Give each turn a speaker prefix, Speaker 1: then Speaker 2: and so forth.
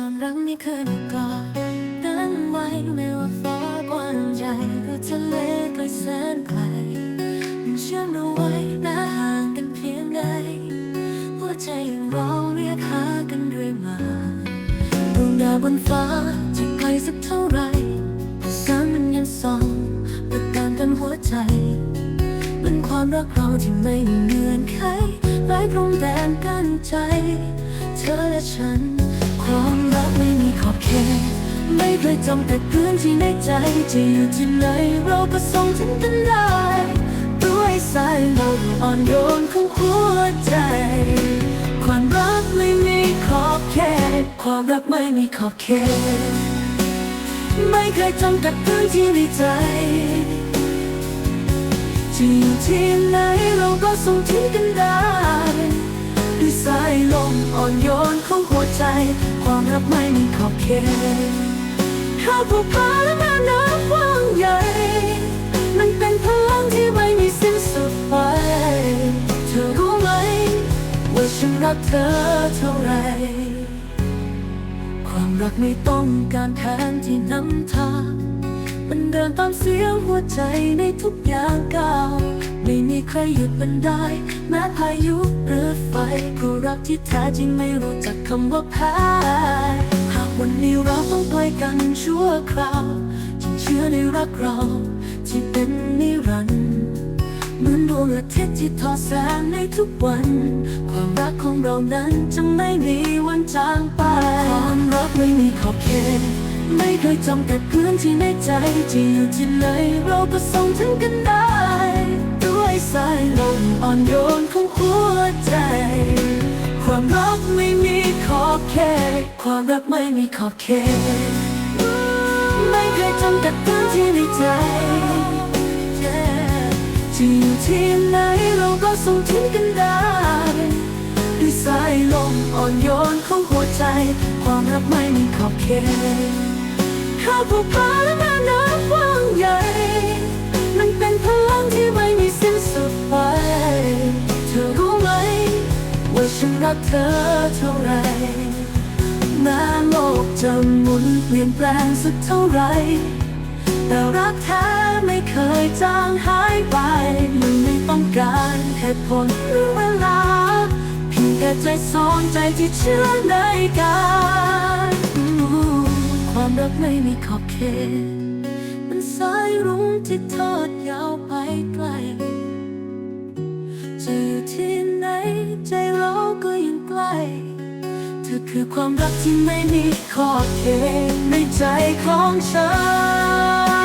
Speaker 1: ความรักไม่เคยมาก่อนนั้นไว้ไม่ว่าฟ้ากว้างใหญ่หรือทะเลไกลแสนไกลมันเชื่อมเราไว้นะห่างกันเพียงใดหัวใจยังรองเรียกหากันเรื่อยมาดวงดาวบนฟ้าจะไกลสักเท่าไหรแต่แสงมันยังส่องประการกันหัวใจ เป็นความรักเราที่ไม่เงื่อนไขไร้พรมแดนกั้นใจ เธอและฉันความ ขอบเขตไม่เคยจำกัดพื้นที่ในใจจะอยู่ที่ไหนเราก็ส่งถึงกันได้ด้วยสายเราอ่อนโยนของหัวใจความรักไม่มีขอบเขตความรักไม่มีขอบเขตไม่เคยจำกัดพื้นที่ในใจจะอยู่ที่ไหนเราก็ส่งถึงกันได้ด้วยสายลมอ่อนโยนของหัวใจ ความรักไม่มีขอบเขตข้าผูกพันและแม่น้ำกว้างใหญ่ มันเป็นพลังที่ไม่มีสิ้นสุดไป เธอรู้ไหม ว่าฉันรักเธอเท่าไร ความรักไม่ต้องการแผนที่นำทางมันเดินตามเสียงหัวใจในทุกอย่างก้าวไม่มีใครหยุดมันได้ แม้พายุหรือไฟผู้รักที่แท้จริงไม่รู้จักคำว่าแพ้ คราวฉันเชื่อในรักเราที่เป็นนิรันดร์เหมือนดวงอาทิตย์ที่ทอแสงในทุกวัน ความรักของเรานั้นจะไม่มีวันจางไปความรักไม่มีขอบเขตไม่เคยจำกัดพื้นที่ในใจจะอยู่ที่ไหนเราก็ส่งถึงกันได้ ด้วยสายลมอ่อนโยนของหัวใจ ความรักไม่มีขอบเขตความรักไม่มีขอบเขต ไม่เคยจำกัดพื้นที่ในใจ จะอยู่ที่ไหนเราก็ส่งถึงกันได้ด้วยสายลมอ่อนโยนของหัวใจ ความรักไม่มีขอบเขตข้าผูกพันและม่น้ำว้างใหญ่ มันเป็นพลังที่ไม่มีสิ้นสุดไป เธอรู้ไหม ว่าฉันรักเธอเท่าไหร แม้โลกจะหมุนเปลี่ยนแปลงสักเท่าไร แต่รักแท้ไม่เคยจางหายไป มันไม่ต้องการเหตุผลหรือเวลาเพียงแค่ใจสองใจที่เชื่อในกันความรักไม่มีขอบเขตมันสายรุ้งที่ทอดยาวไปไกล คือความรักที่ไม่มีขอบเขตในใจของฉัน